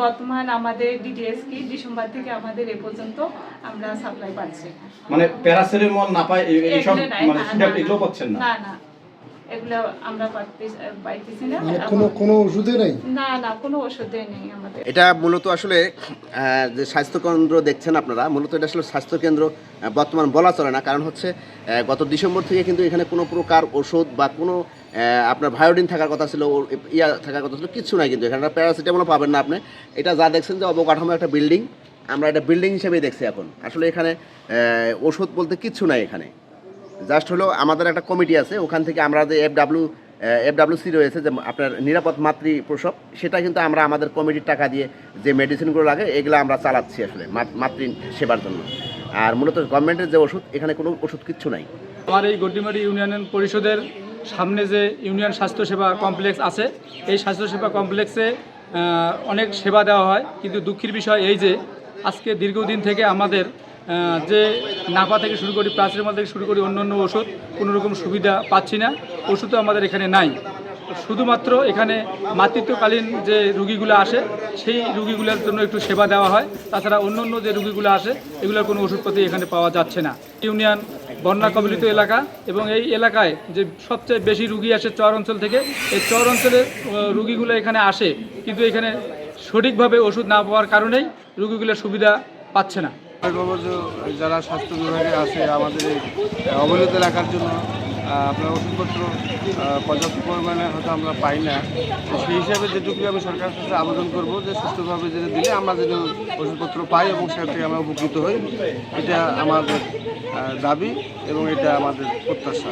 বর্তমান আমাদের ডিটিএস কি ডিসেম্বর থেকে আমাদের এ পর্যন্ত আমরা সাপ্লাই পাচ্ছি। মানে প্যারাসিটামল না পায় এই- নাই, মানে এগুলো পাচ্ছেন না? না না। এগুলো আমরা পাইতেছি না। মানে কোনো কোনো ওষুধে নেই? না না কোনো ওষুধে নেই আমাদের। এটা মূলত আসলে আহ, যে স্বাস্থ্যকেন্দ্র দেখছেন আপনারা মূলত এটা আসলে স্বাস্থ্যকেন্দ্র বর্তমান বলা চলে না। কারণ হচ্ছে গত ডিসেম্বর থেকে কিন্তু এখানে কোনো প্রকার ওষুধ বা কোনো আপনার ভায়োডিন থাকার কথা ছিল ইয়া থাকার কথা ছিল, কিছু নাই কিন্তু এখানে। প্যারাসিটামলও পাবেন না আপনি। এটা যা দেখছেন যে অবকাঠামো একটা বিল্ডিং আমরা এটা বিল্ডিং হিসেবেই দেখছি এখন। আসলে এখানে ওষুধ বলতে কিচ্ছু নাই এখানে। জাস্ট হলো আমাদের একটা কমিটি আছে, ওখান থেকে আমরা যে এফ ডাব্লিউ এফ ডাব্লিউসি রয়েছে, যে আপনার নিরাপদ মাতৃ প্রসব সেটা কিন্তু আমরা আমাদের কমিটির টাকা দিয়ে যে মেডিসিনগুলো লাগে, এগুলো আমরা চালাচ্ছি আসলে মাত- সেবার জন্য। আর মূলত গভর্নমেন্টের যে ওষুধ, এখানে কোনো ওষুধ কিচ্ছু নাই। আমার এই গড্ডিমারি ইউনিয়ন পরিষদের সামনে যে ইউনিয়ন স্বাস্থ্যসেবা কমপ্লেক্স আছে, এই স্বাস্থ্যসেবা কমপ্লেক্সে অনেক সেবা দেওয়া হয়। কিন্তু দুঃখের বিষয় এই যে, আজকে দীর্ঘদিন থেকে আমাদের যে নাপা থেকে শুরু করি প্লাসিমাল থেকে শুরু করি অন্য অন্য ওষুধ, কোনো রকম সুবিধা পাচ্ছি না। ওষুধও আমাদের এখানে নাই। শুধুমাত্র এখানে মাতৃত্বকালীন যে রুগীগুলো আসে, সেই রুগীগুলোর জন্য একটু সেবা দেওয়া হয়। তাছাড়া অন্য অন্য যে রুগীগুলো আসে, এগুলোর কোনো ওষুধপাতি এখানে পাওয়া যাচ্ছে না। ইউনিয়ন বন্যা কবলিত এলাকা এবং এই এলাকায় যে সবচেয়ে বেশি রুগী আসে চর অঞ্চল থেকে, এই চর অঞ্চলের রুগীগুলো এখানে আসে, কিন্তু এখানে সঠিকভাবে ওষুধ না পাওয়ার কারণেই রুগীগুলোর সুবিধা পাচ্ছে না। যারা স্বাস্থ্য বিভাগে আসে আমাদের অবহেলিত এলাকার জন্য আপনার ওষুধপত্র পর্যাপ্ত পরিমাণে হয়তো আমরা পাই না। তো সেই হিসাবে যেটুকু আমি সরকারের কাছে আবেদন করব যে সুস্থভাবে যেটা দিলে আমরা যেন ওষুধপত্র পাই এবং সেখান থেকে আমরা উপকৃত হই, এটা আমাদের দাবি এবং এটা আমাদের প্রত্যাশা।